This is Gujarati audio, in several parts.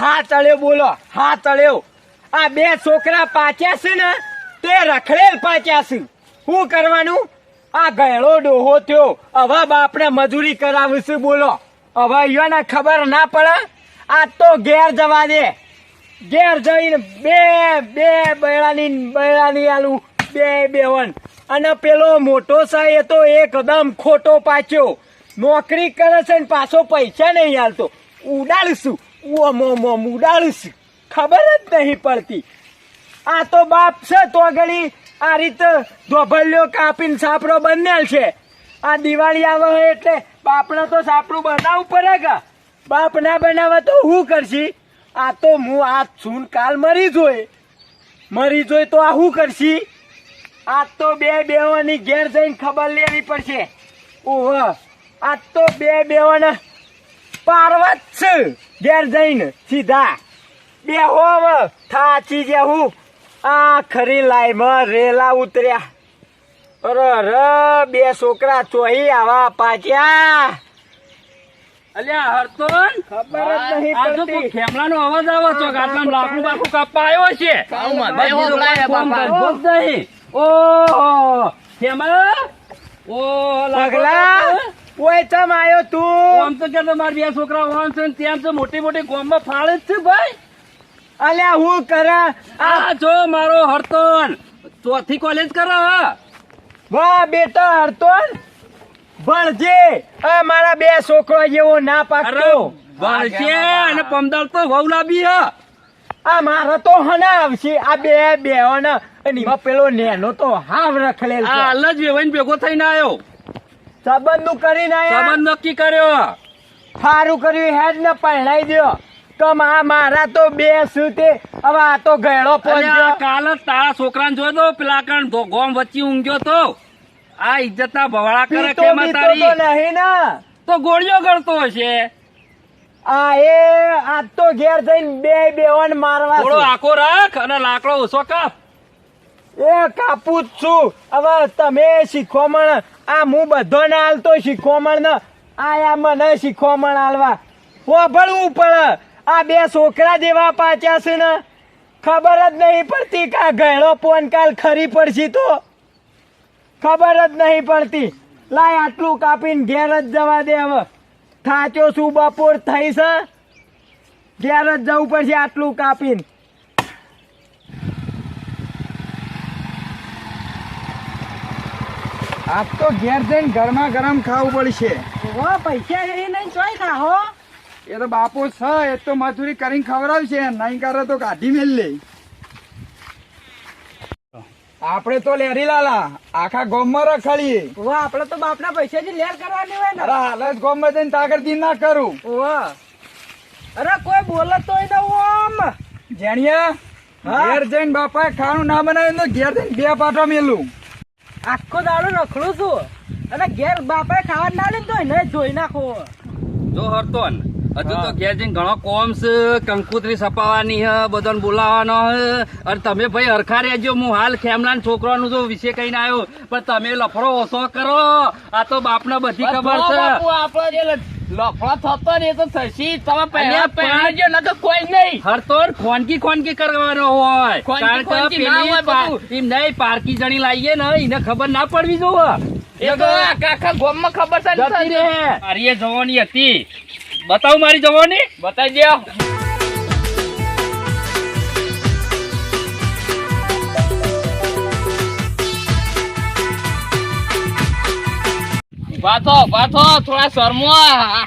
હા તળે બોલો, હા ચડ્યો આ બે છોકરા પાચ્યા છે ને, તે રખડેલ પાચ્યા છે. શું કરવાનું? આ ગયડો ડોહો થયો. હવે બાપને મજૂરી કરાવીશું, બોલો. હવે અહીંયાને ખબર ના પડે? આ તો ઘેર જવા દે. ઘેર જઈને બે બે બૈરાની બૈરાની આલું, બે બેવન અને પેલો મોટો સાહેબ એ તો એકદમ ખોટો પાછો નોકરી કરે છે ને, પાછો પૈસા નહીં હાલતો ઉડાડીશું. ઓમ મો ઓમ ઉડાડીશું ખબર જ નહીં પડતી. આ તો બાપ છે તો ઘડી આ રીતે ધોભલ્યો કાપીને સાપડો બનેલ છે. આ દિવાળી આવે એટલે બાપને તો સાપડું બનાવવું પડે કે બાપ ના બનાવે તો હું કરશી? આ તો હું આ છું કાલ મરી જોઈ. મરી જોઈ તો આ હું કરશી? આ તો બે બેવાની ઘેર જઈને ખબર લેવી પડશે. ઓહો, આ તો બે બેવાના પારવત છે. ઘેર જઈને સીધા. બે હોવ. થાચી જે હું. આ ખરી લાઈમાં રેલા ઉતર્યા. અરે બે છોકરા ચોહી આવા પાછ્યા અલ્યા હરતોન. ખબર જ નહીં આ તો કોઈ ખેમલાનો અવાજ આવે છે કે લાકડું બાકડું કાપવા આવ્યો છે? ભાઈ હોગલાય બાપા. ભોગ દહીં. ઓહો. ખેમલા ઓહો પગલા. ઓય ચમ આયો તું? આમ તો કે મારા બે છોકરા વાહન છે ને ત્યાં તો મોટી મોટી ગોમમાં ફાળે જ છે ભાઈ. અલ્યા હું કરે? આ જો મારો હરતોન. ચોથી કોલેજ કરે હા. વાહ બેટા હરતોન. ભણજે. મારા બે છોકરો જેવો ના પાકતો. ભણશે અને પમદાર તો વહુ લાવી હા. આ મારો તો હના આવશે. આ બે બે અને એમાં પેલો નેનો તો હાવ રખડેલ છે. હાલ જ વેવાઈને ભેગો થઈને આવ્યો સંબંધનું કરી આયા. સંબંધ નક્કી કર્યો. સારું કર્યું હેડ ને પરણાઈ દો તો આ મારા તો બે શું તે હવે આ તો ગયડો પહોંચ્યો કાલ તારા છોકરાને જોયો તો પેલા કણ ગોમ વચ્ચે ઊંઘ્યો તો. આ ઇજ્જતના ભવાળા કરે કે તારી? તો નહીં ના. તો ગોળીઓ ગળતો હશે. આ એ આ તો ઘેર જઈને બે બેવન મારવા થોડો આખો રાખ અને લાકડો ઓછો કાપ. એ કાપું જ છું. હવે તમે શીખોમણ. આ હું બધો ને હાલતો શીખોમણ ને. આ મને શીખોમણ હાલવા હોભળવું પડે. આ બે છોકરા જેવા પાચ્યા છે ને. ખબર જ નહીં પડતી કે આ ગયડો પોન કાલ ખરી પડશે તો. ખબર જ નહીં પડતી. લાય આટલું કાપીને ઘેર જ જવા દે હવે. થાચો શું બપોર થઈ છે. ઘેર જ જવું પડશે આટલું કાપીને. આજ તો ઘેર જઈને ગરમા ગરમ ખાવું પડશે. પૈસા એ નહીં ચોય ખાહો એ તો બાપો છે એ તો મજૂરી કરીને ખવડાવશે નહીં કરે તો કાઢી મેલ લે. આપણે તો લેરી લાલા આખા ગોમમાં રખડીએ. ઓ આપડે તો બાપના પૈસાથી લેર કરવાની હોય ને. અરે હાલ જ ગોમમાં જઈને તાગર દી ના કરું. વાહ અરે કોઈ બોલે તોય ન ઓમ જેણિયા હા? ઘેર જઈને બાપા ખાણું ના બનાવ્યું તો ઘેર જઈને બે પાટો મેલું. આખો દાડો રખડું છું. અને ઘેર બાપા ખાવા ના લીધું હોય ને જોઈ નાખો. જો હરતોન હજુ તો ઘેર જઈને ઘણો કોમ છે કંકુતરી સપાવવાની હે બધાને બોલાવવાનો હે અને તમે ભાઈ હરખા રહેજો હું હાલ ખેમલાન છોકરાનું જો વિશે કહીને આવ્યો. પણ તમે લફડો ઓછો કરો. આ તો બાપને બધી ખબર છે. અલ્યા, પણ- હરતોન ખોનકી ખોનકી કરવાનો હોય. ખોનકી કારણ કે ખોનકી ના પેલી હોય પા- બધું. એમ નહીં પારકી જણી લાવીએ ને એને ખબર ના પડવી જોવે. ખબર છે મારી એ જવાની હતી. બતાવ મારી જવાની. બતાવી દો વાતો વાતો થોડા શરમો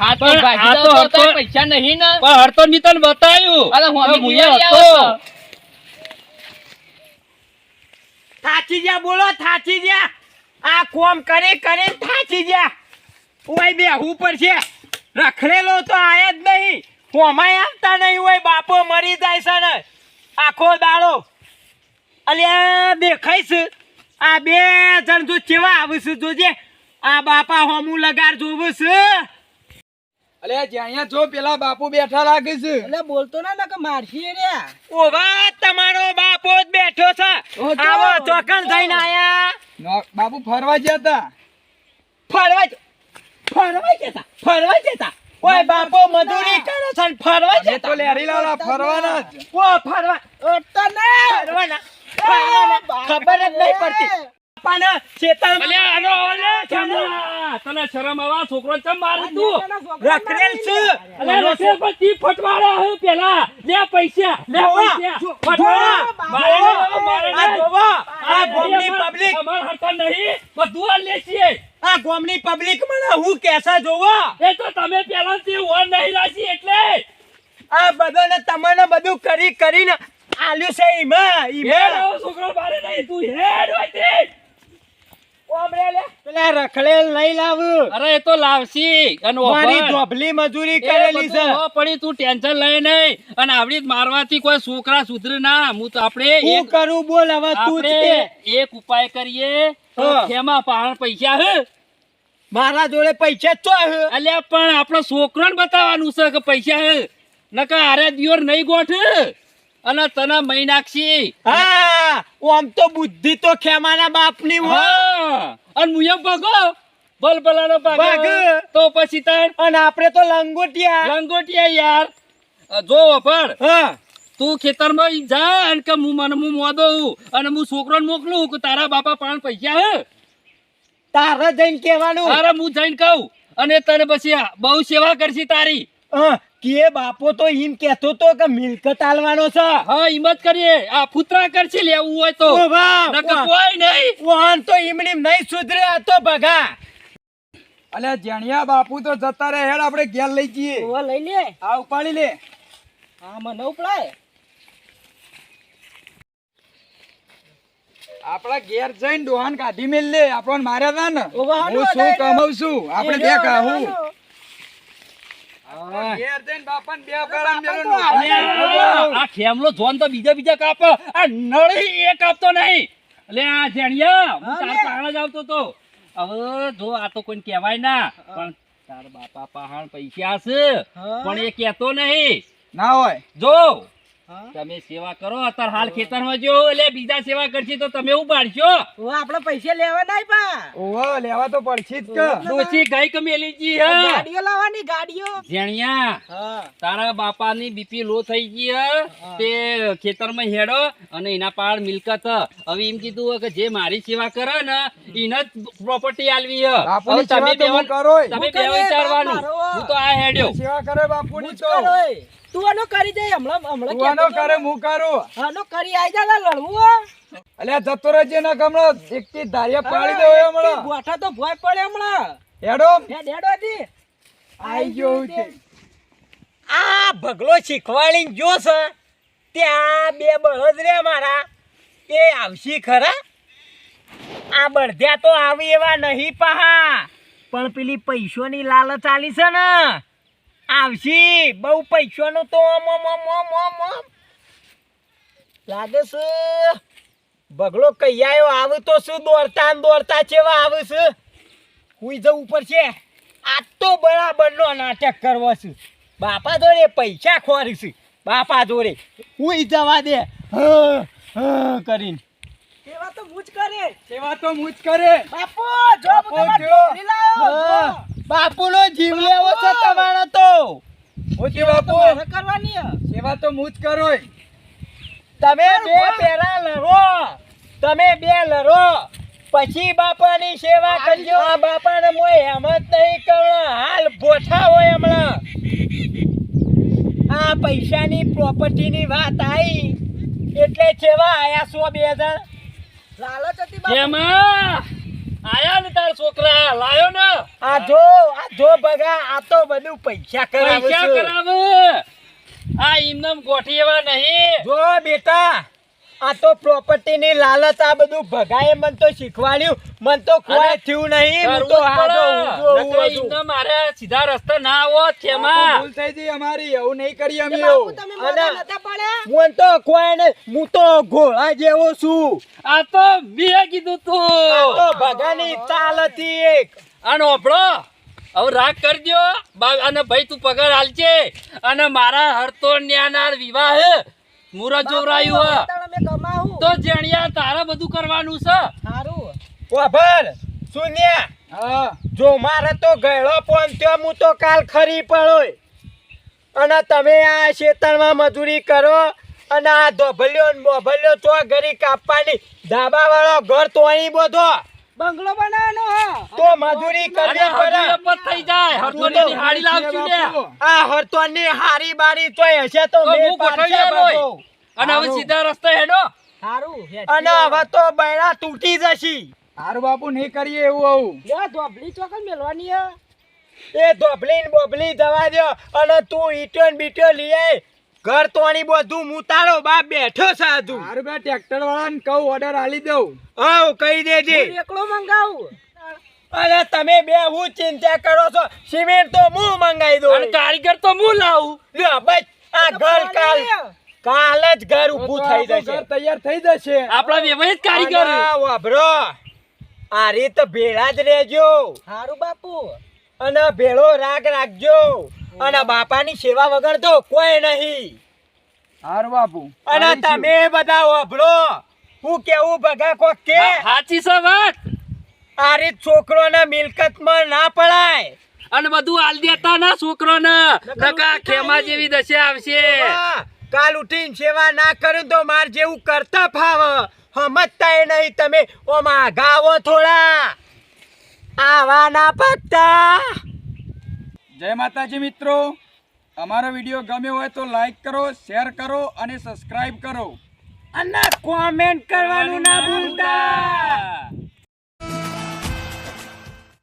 હાથ ભાગી તો તો તોય હરતો- પૈસા નહીં ને? પણ હરતો ની તને બતાવ્યું. અરે હું તો અમી મુએ દિવાળી હતો. થાચી જા બોલો થાચી જા આ કોમ કરી કરી થાચી જા ઓય બે ઉપર છે. રખડેલો તો આયા જ નહીં. હોમાય આવતા નહીં હોય બાપો મરી જાય છે ને. આખો દાડો. અલ્યા દેખાય છે. આ બે જણ જો કેવા આવે છે જોજે. આ બાપા હોમું લગાર જોવું છે. અલે જ્યાં જો પેલા બાપુ બેઠા લાગે છે. એટલે બોલતો ના કે મારશી રે ઓવા તમારો બાપો જ બેઠો છે. આવો ચોકન થઈને આયા. બાપુ ફરવા જતા ફરવા જ- ફરવા જતા ફરવા જતા ઓય બાપો મજૂરી કરો છો ને ફરવા જતા તો. લેરી લાલા ફરવાના ઓ ફરવા ફરવાના. ફરવાના. ખબર જ નહીં પડતી. પણ ચેતન આનો ઓલે તને શરમ આવા? છોકરો ચમ મારું તું? રખડેલ છે. અલ્યા, રસ્તે પર તી ફટવાડા હે પેલા. લે પૈસા લે જોવા, પૈસા. ફટવાડા. મારે મારે આ જોવા, આ આ ગોમની પબ્લિક અમાર નહીં. બધું આ લેશીએ આ ગોમની પબ્લિક મને હું કેસા જોવા? એ તો તમે પેલાથી ઓર નહીં રાજી એટલે આ બધાને તમને બધું કરી કરીને આલ્યું છે ઈમાં હેડ ઈમાં આવો છોકરો મારે નહીં તું હેડ હોયથી. ઓમરે લે પેલા રખડેલ નહીં લાવું અરે એ તો લાવસી અને મારી ઓફર. મજૂરી કરેલી છે. પડી તું ટેન્શન લઈ નહીં. અને આવડી મારવાથી કોઈ છોકરા સુધરે ના. હું તો આપણે હું કરું બોલ હવે તું એક ઉપાય કરીએ. ખેમા પૈસા હે? મારા જોડે પૈસા તો હે. અલ્યા પણ આપણો છોકરોને બતાવવાનું છે કે પૈસા હે? નકા આરે દિયોર નહીં ગોઠ. અને તને મૈનાક્ષી. હા આમ તો બુદ્ધિ તો ખેમાના બાપની હોય. હા. અને મુયમ ભાગો બલબલાનો ભાગ. તો પછી તાર અને આપણે તો લંગોટિયા. લંગોટિયા યાર. જો વફળ હા. તું ખેતરમાં જા અને કે હું મને હું મોદો અને હું છોકરાને મોકલું કે તારા બાપા પાણ પૈસા હે. તારે જઈને કહેવાનું. અરે હું જઈને કહું. અને તને પછી બહુ સેવા કરશી તારી. હા, કે બાપો તો એમ કેતો તો કે મિલકત આલવાનો છે. હા હિંમત કરીએ. આ ફૂતરા કરશી લેવું હોય તો. કોઈ નહીં. વાહન તો એમની નહીં સુધરે આ તો ભગા. અલ્યા જણિયા બાપુ તો જતા રહે હેડ આપણે ઘેર લઈ જઈએ. લઈ લે. આ ઉપાડી લે. હા મને ઉપડાય. આપણા ઘેર જઈને ડોહાન કાઢી મેલ લે. આપણને માર્યા તા ને. હું શું કમાવ છું? આપણે બે કાહું હા. ઘેર જઈને બાપાને બે ગળામાં બાપા મેલું. તો આ ખેમલો જોન તો બીજા બીજા કાપ. આ નળી એ કાપતો નહીં. એટલે આ જણિયા હું તાર જ આવતો તો. હવે જો આ તો કોઈ કહેવાય ના પણ તાર બાપા પહાણ પૈસા છે. પણ એ કહેતો નહીં. ના હોય. જો. તમે સેવા કરો અત્યારે હાલ ખેતરમાં જો એટલે બીજા સેવા કરશે તો તમે ઉપાડશો ઓ આપણે પૈસા લેવા નહીં પા ઓ લેવા તો પડશે જ કે. ડોસી ગઈ કે મેલીજી હે? ગાડીઓ લાવવાની ગાડીઓ. જેણિયા તારા બાપા ની બીપી લો થઈ ગઈ હે? તે ખેતરમાં હેડો અને એના પાડ મિલકત. હવે એમ કીધું કે જે મારી સેવા કરે ને એને જ પ્રોપર્ટી આલવી હે. હવે તમે બે કરોય. તમે બે વિચારવાનું. હું તો આ હેડ્યો. સેવા કરે બાપુની તો. કરો. તું આનો કરી દે હમણાં હમણાં તું આનો કરે હું કરું. આનો કરી આઈ જા લડવું અલ્યા જતો રહેજે ના ગમણો એક ધારિયા પાડી દો એકથી હમણાં. ગોઠા તો ભોય પડે હમણાં. હેડો. હે દી આઈ ગયો હું આ ભગલો શીખવાડીને જો છે. ત્યાં બે બળદ રે મારા. એ આવશી ખરા? આ બળધ્યા તો આવી એવા નહીં પહા. પણ પેલી પૈસોની લાલચ આલી છે ને. આવશી. બહુ પૈસાનું તો ઓમ ઓમ ઓમ ઓમ ઓમ ઓમ લાગે છે બગલો કઈ આવ્યો આવે તો શું દોડતા દોરતા દોડતા ચેવા આવે છે? હુઈ જવું પડશે. આ તો બરાબરનો નાટક કરવો છે. બાપા જોડે પૈસા ખોરીશું બાપા જોડે. હુઈ જવા દે. હા હા કરીને. સેવા તો મુજ કરે. સેવા તો મુજ કરે. બાપુ જો બાપુ, જો. લાવ્યો, નો બાપુનો જીવ લેવો છે તમારો તો. તો બાપુ કરવાની સેવા તો મુજ કરોય. તમે બે પેલા લડો. તમે બે લડો. પછી બાપાની સેવા કરજો. આ બાપાને મોય એમ જ નહીં કરો. હાલ ભોઠા હોય હમણાં. આ પૈસાની પ્રોપર્ટીની વાત આવી એટલે છેવા આયા સો બે હજાર લાલચ હતી બાપુ. આયા ને તાર છોકરા લાયો ને. આ જો આ જો બગા આ તો બધું પૈસા કરાવે પૈસા કરાવે. આ એમને ગોઠી એવા નહીં. જો બેટા આ તો પ્રોપર્ટી ની લાલચ આ બધું ભગાએ મન તો શીખવાડ્યું. મન તો કોઈ થયું નહીં. હું તો આ મારે સીધા રસ્તે ના આવો છેમાં ભૂલ થઈ ગઈ અમારી. એવું નહીં કરી અમે મન તો કોઈ ને હું તો ઘોડા જેવો છું. આ તો મેં કીધું આ તો તું ભગાની ચાલ હતી એક. અને ઓપડો હવે રાગ કરજો. અને ભાઈ તું પગાર હાલજે અને મારા હરતો ન્યાનાર વિવાહ હે. મુરત જોવરાયું હે. કમાવું. તો જેણિયા તારા બધું કરવાનું છે. સારું વાભર સુન્યા હા. જો મારે તો ગયેલો પણ ત્યાં હું તો કાલ ખરી પડોય. અને તમે આ ખેતરમાં મજૂરી કરો અને આ ધોભલ્યો મોભલ્યો તો ઘરી કાપવાની ધાબા વાળો ઘર તોણી બધો. બંગલો બનાવવાનો હા. તો મજૂરી કરવી પડે. પર થઈ જાય. હરતોની હાડી લાવશું ને આ હરતોની હારી બારી તો હશે તો તો મેળ લોય. અને હવે સીધા રસ્તે હેડો. સારું અને હવે તો બૈરા તૂટી જશે. સારું બાપુ નહીં કરીએ એવું આવું. લે ધોબલી ચોકન મેલવાની એ ધોબલી ને બોબલી જવા દો અને તું ઈટો ને બીટો લઈ આય. ઘર તોણી બધું મુતારો બાપ બેઠો સાધુ મારું બે ટ્રેક્ટર વાળાને કહું ઓર્ડર આલી દઉં. આવ કહી દેજે. એકલો મંગાવું. અરે તમે બે હું ચિંતા કરો છો. સિમેન્ટ તો હું મંગાવી દઉં. અને કારીગર તો હું લાવું. લ્યો બસ આ ઘર કાલ. કાલ જ ઘર ઊભું થઈ જશે. ઘર તૈયાર થઈ જશે. આપણા વ્યવહિત કારીગર. વાભરો આ રીત ભેળા જ રહેજો. સારું બાપુ. અને ભેળો રાગ રાખજો. અને બાપાની સેવા વગર તો કોઈ નહીં. હારું બાપુ. અને તમે બધા વાભરો હું કેવું ભગા કો? કે સાચી હાચી છે વાત. આ રીત છોકરોને મિલકતમાં ના પડાય. અને બધું આલ દેતા ના છોકરોને. નકા ખેમા જેવી દશા આવશે. હા, કાલ ઉઠીને સેવા ના કરે તો માર જેવું કરતા ફાવ. સમજતા એ નહીં તમે. ઓમાં ગાવો થોડા. આવા ના પગતા જય માતાજી મિત્રો. અમારો વીડિયો ગમ્યો હોય તો લાઈક કરો શેર કરો અને સબસ્ક્રાઈબ કરો. અને કોમેન્ટ કરવાનું ના ભૂલતા.